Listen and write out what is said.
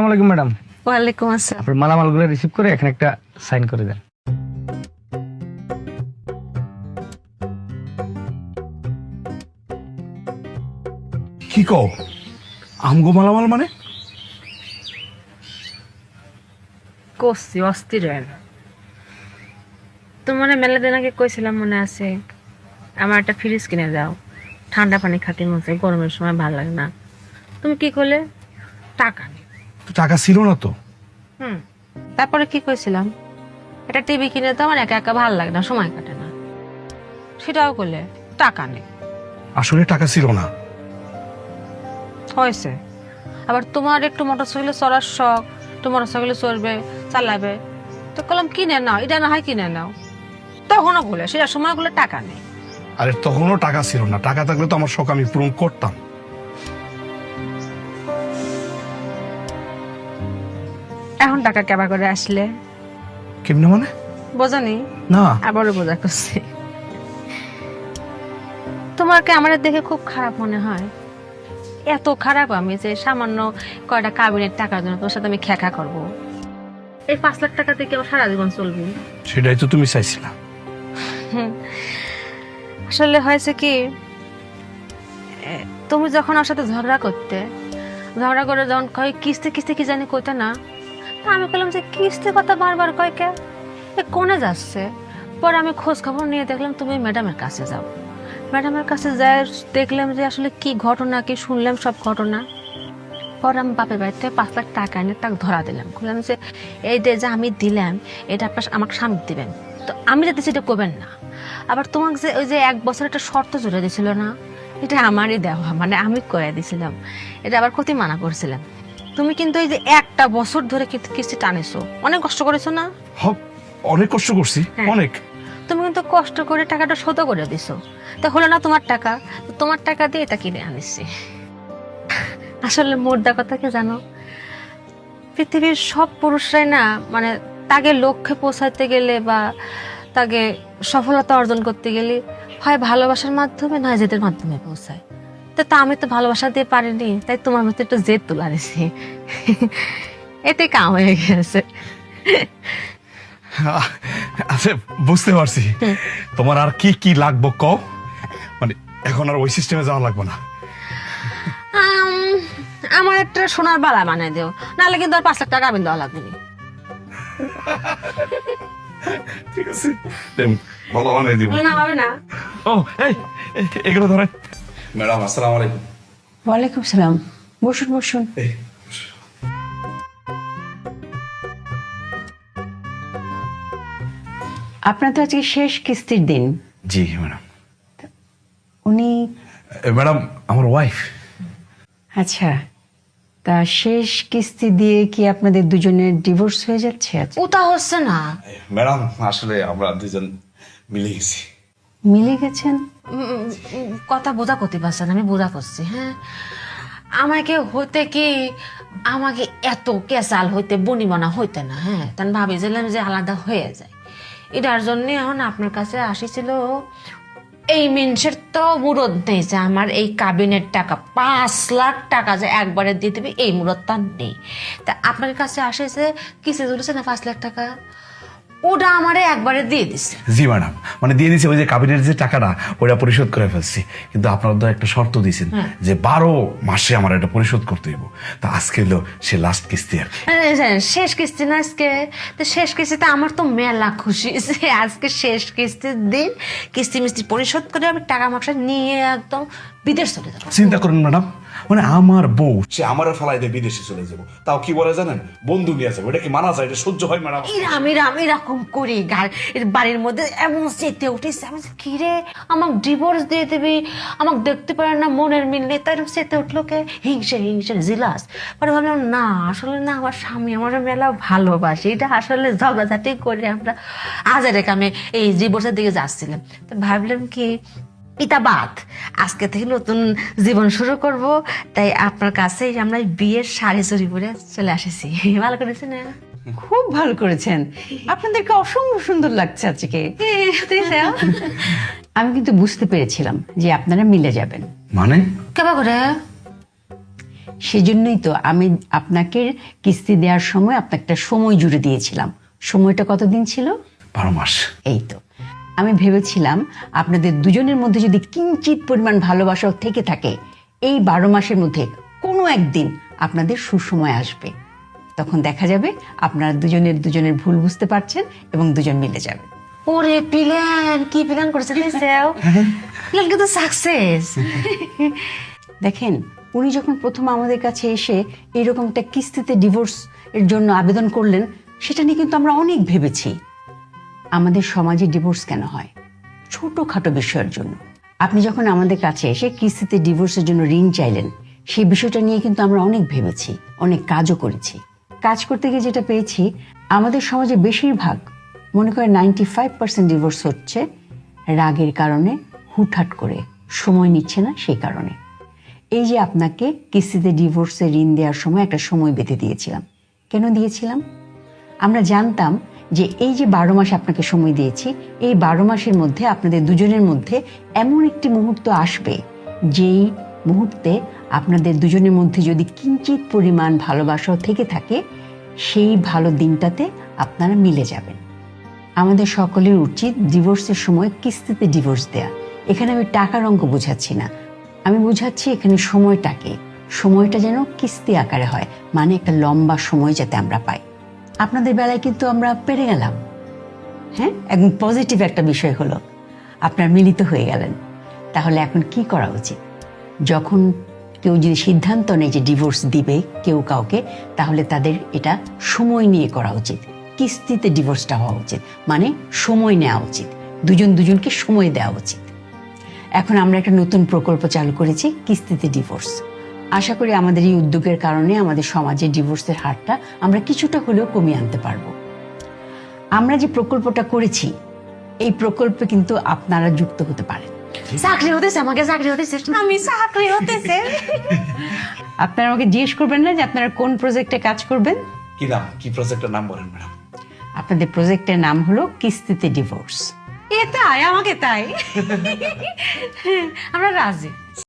আসসালামাইকুম ম্যাডাম। ওয়ালাইকুম আসসালাম। আপনার মালামালগুলো রিসিভ করে এখানে একটা সাইন করে দেন। কি কও? আমগো মালামাল মানে? করছি অস্থির হয়ে না। তো মনে মেলা দিন আগে কইছিলাম মনে আছে আমার একটা ফ্রিজ কিনে দাও। ঠান্ডা পানি খাতে মনে গরমের সময় ভালো লাগে না। তুমি কি করলে? টাকা। নেই টাকা ছিল না তো। হুম তারপরে কি কইছিলাম? এটা টিভি কিনে তো আমার একা একা ভালো লাগে না সময় কাটে না। সেটাও করলে টাকা নেই। আসলে টাকা ছিল না। হয়েছে। আবার তোমার একটু মোটরসাইকেলে চড়ার শখ একটু মোটরসাইকেলে চড়বে চালাবে। তো কলম কিনে নাও এটা না হয় কিনে নাও। তখনও বলে সেটা সময়গুলো টাকা নেই। আরে তখনও টাকা ছিল না। টাকা থাকলে তো আমার শখ আমি পূরণ করতাম। এখন টাকা কেবা করে আসলে। কেমনে মানে? বোঝানি? না। আবারও বোঝা করছি। তোমাকে আমার দেখে খুব খারাপ মনে হয়। এত খারাপ আমি যে সামান্য কয়টা কাবিনের টাকার জন্য তোর সাথে আমি খেখা করব। এই পাঁচ লাখ টাকা থেকে আমার সারা জীবন চলবে? সেটাই তো তুমি চাইছিলা। আসলে হয়েছে কি তুমি যখন ওর সাথে ঝগড়া করতে ঝগড়া করে যখন কয় কিস্তি কিস্তি কি জানি কইতে না আমি বললাম যে কিস্তি কথা বারবার কয় কে? এ কোনে যাচ্ছে? পরে আমি খোঁজ খবর নিয়ে দেখলাম তুমি ম্যাডামের কাছে যাও। ম্যাডামের কাছে যাই দেখলাম যে আসলে কি ঘটনা, কি শুনলাম সব ঘটনা। পরে আমি বাপের বাড়িতে পাঁচ লাখ টাকা এনে তাকে ধরা দিলাম। বললাম যে, এই যে যে আমি দিলাম, এটা আপনার আমাকে স্বামী দিবেন। তো আমি যাতে সেটা করবেন না। আবার তোমাকে যে ওই যে এক বছর একটা শর্ত জুড়ে দিছিল না, এটা আমারই দেওয়া মানে আমি করে দিছিলাম। এটা আবার ক্ষতি মানা করছিলাম। তুমি কিন্তু এই যে একটা বছর ধরে কিস্তি টানেছো। অনেক কষ্ট করেছ না? হপ অনেক কষ্ট করছি হ্যাঁ। অনেক। তুমি কিন্তু কষ্ট করে টাকাটা শোধ করে দিছো। তা হলো না তোমার টাকা? তোমার টাকা দিয়ে এটা কিনে আনিছি। আসলে মোদ্দা কথা কি জানো? পৃথিবীর সব পুরুষরাই না মানে তাকে লক্ষ্যে পৌঁছাতে গেলে বা তাকে সফলতা অর্জন করতে গেলে হয় ভালোবাসার মাধ্যমে নয় জেদের মাধ্যমে পৌঁছায়। তো তা আমি তো ভালোবাসা দিয়ে পারিনি তাই তোমার মধ্যে একটু জেদ তুলা দিছি এতে কাম হয়ে গেছে। আচ্ছা বুঝতে পারছি। তোমার আর কি কি লাগবো কও? মানে এখন আর ওই সিস্টেমে যাওয়া লাগবে না। আম, আমার একটা সোনার বালা বানাই দিও নাহলে কিন্তু আর পাঁচ লাখ টাকা আমি দেওয়া লাগবে ঠিক আছে ভালো বানিয়ে দিব। না হবে না। ও এই এই, এগুলো ধরে ম্যাডাম আসসালামু আলাইকুম। ওয়ালাইকুম সালাম। বসুন বসুন। আপনার তো আজকে শেষ কিস্তির দিন। জি ম্যাডাম। উনি ম্যাডাম আমার ওয়াইফ আচ্ছা তা শেষ কিস্তি দিয়ে কি আপনাদের দুজনের ডিভোর্স হয়ে যাচ্ছে ওটা হচ্ছে না। ম্যাডাম আসলে আমরা দুজন মিলে গেছি। মিলে গেছেন? কথা বোঝা করতে পারছেন আমি বোঝা করছি হ্যাঁ। আমাকে হইতে কি আমাকে এত কেসাল হইতে বনিমনা হইতে না হ্যাঁ। তান ভাবিছিলাম যে আলাদা হয়ে যায়। এটার জন্য এখন আপনার কাছে আসিছিল, এই মিনসের তো মুরদ নেই যে আমার এই কাবিনের টাকা, পাঁচ লাখ টাকা যে একবারে দিয়ে দেবে, এই মুরদ তার নেই। তা আপনার কাছে আসেছে কিসে তুলেছে না পাঁচ লাখ টাকা? ওটা আমারে একবারে দিয়ে দিছে। জি ম্যাডাম মানে দিয়ে দিয়েছি ওই যে কাবিনের যে টাকাটা ওটা পরিশোধ করে ফেলছি। কিন্তু আপনার তো একটা শর্ত দিয়েছেন যে বারো মাসে আমার এটা পরিশোধ করতে হইব। তা আজকে হলো সে লাস্ট কিস্তি আর কি। শেষ কিস্তি না আজকে? তো শেষ কিস্তিতে আমার তো মেলা খুশি যে আজকে শেষ কিস্তির দিন কিস্তি মিস্তি পরিশোধ করে আমি টাকা মাকসা নিয়ে একদম বিদেশ চলে যাব। চিন্তা করুন ম্যাডাম মানে আমার বউ সে আমারও ফেলাই দিয়ে বিদেশে চলে যাব। তাও কি বলে জানেন? বন্ধু নিয়ে যাব। এটা কি মানা যায়? এটা সহ্য হয় ম্যাডাম। ইরাম ইরাম এরকম করি গার- এর বাড়ির মধ্যে এমন চেতে উঠেছে। আমি কি রে? আমাকে ডিভোর্স দিয়ে দিবি? আমাকে দেখতে পারে না মনের মিল নেই। তাই চেতে উঠল কে? হিংসে হিংসে জিলাস। পরে ভাবলাম না আসলে না আমার স্বামী আমার মেলা ভালোবাসে। এটা আসলে ঝগড়াঝাটি করে আমরা আজারে কামে এই ডিভোর্সের দিকে যাচ্ছিলাম। তো ভাবলাম কি ইতা বাদ। আজকে থেকে নতুন জীবন শুরু করব তাই আপনার কাছেই আমরা বিয়ের শাড়ি চুরি পরে চলে আসেছি। ভালো করেছে না খুব ভালো করেছেন। আপনাদেরকে অসম্ভব সুন্দর লাগছে আজকে। আমি কিন্তু বুঝতে পেরেছিলাম যে আপনারা মিলে যাবেন। মানে? কেবা করে? সেজন্যই তো আমি আপনাকে কিস্তি দেওয়ার সময় আপনাকে একটা সময় জুড়ে দিয়েছিলাম। সময়টা কতদিন ছিল? বারো মাস। এই তো। আমি ভেবেছিলাম আপনাদের দুজনের মধ্যে যদি কিঞ্চিত পরিমাণ ভালোবাসা থেকে থাকে এই বারো মাসের মধ্যে কোনো একদিন আপনাদের সুসময় আসবে। তখন দেখা যাবে আপনারা দুজনের দুজনের ভুল বুঝতে পারছেন এবং দুজন মিলে যাবে। ওরে প্ল্যান কি প্ল্যান করেছে প্ল্যান কিন্তু সাকসেস। দেখেন উনি যখন প্রথম আমাদের কাছে এসে এরকম একটা কিস্তিতে ডিভোর্স এর জন্য আবেদন করলেন সেটা নিয়ে কিন্তু আমরা অনেক ভেবেছি। আমাদের সমাজে ডিভোর্স কেন হয়? ছোটোখাটো বিষয়ের জন্য। আপনি যখন আমাদের কাছে এসে কিস্তিতে ডিভোর্সের জন্য ঋণ চাইলেন, সেই বিষয়টা নিয়ে কিন্তু আমরা অনেক ভেবেছি, অনেক কাজও করেছি। কাজ করতে গিয়ে যেটা পেয়েছি, আমাদের সমাজে বেশিরভাগ, মনে করে নাইনটি ফাইভ পার্সেন্ট ডিভোর্স হচ্ছে রাগের কারণে, হুটহাট করে। সময় নিচ্ছে না সেই কারণে। এই যে আপনাকে কিস্তিতে ডিভোর্সে ঋণ দেওয়ার সময় একটা সময় বেঁধে দিয়েছিলাম। কেন দিয়েছিলাম? আমরা জানতাম যে এই যে বারো মাস আপনাকে সময় দিয়েছি, এই বারো মাসের মধ্যে আপনাদের দুজনের মধ্যে এমন একটি মুহূর্ত আসবে যেই মুহূর্তে আপনাদের দুজনের মধ্যে যদি কিঞ্চিত পরিমাণ ভালোবাসাও থেকে থাকে, সেই ভালো দিনটাতে আপনারা মিলে যাবেন। আমাদের সকলের উচিত ডিভোর্সের সময় কিস্তিতে ডিভোর্স দেয়া। এখানে আমি টাকার অঙ্ক বোঝাচ্ছি না। আমি বোঝাচ্ছি এখানে সময়টাকে। সময়টা যেন কিস্তি আকারে হয় মানে একটা লম্বা সময় যাতে আমরা পাই। আপনাদের বেলায় কিন্তু আমরা পেরে গেলাম। হ্যাঁ? একদম পজিটিভ একটা বিষয় হলো, আপনার মিলিত হয়ে গেলেন। তাহলে এখন কি করা উচিত? যখন কেউ যদি সিদ্ধান্ত নেয় যে ডিভোর্স দিবে কেউ কাউকে, তাহলে তাদের এটা সময় নিয়ে করা উচিত। কিস্তিতে ডিভোর্সটা হওয়া উচিত। মানে সময় নেওয়া উচিত। দুজন দুজনকে সময় দেওয়া উচিত। এখন আমরা একটা নতুন প্রকল্প চালু করেছি, কিস্তিতে ডিভোর্স আশা করি আমাদের এই উদ্যোগের কারণে আমাদের সমাজে ডিভোর্সের হারটা আমরা কিছুটা হলেও কমিয়ে আনতে পারব। আমরা যে প্রকল্পটা করেছি এই প্রকল্পে কিন্তু আপনারা যুক্ত হতে পারেন। চাকরি হতেছে আমাকে চাকরি হতেছে। আমি চাকরি হতেছে। আপনারা আমাকে জিজ্ঞেস করবেন না যে আপনারা কোন প্রজেক্টে কাজ করবেন? কি নাম? কি প্রজেক্টের নাম বলেন ম্যাডাম? আপনাদের প্রজেক্টের নাম হলো কিস্তিতে ডিভোর্স এ তাই আমাকে তাই। আমরা রাজি।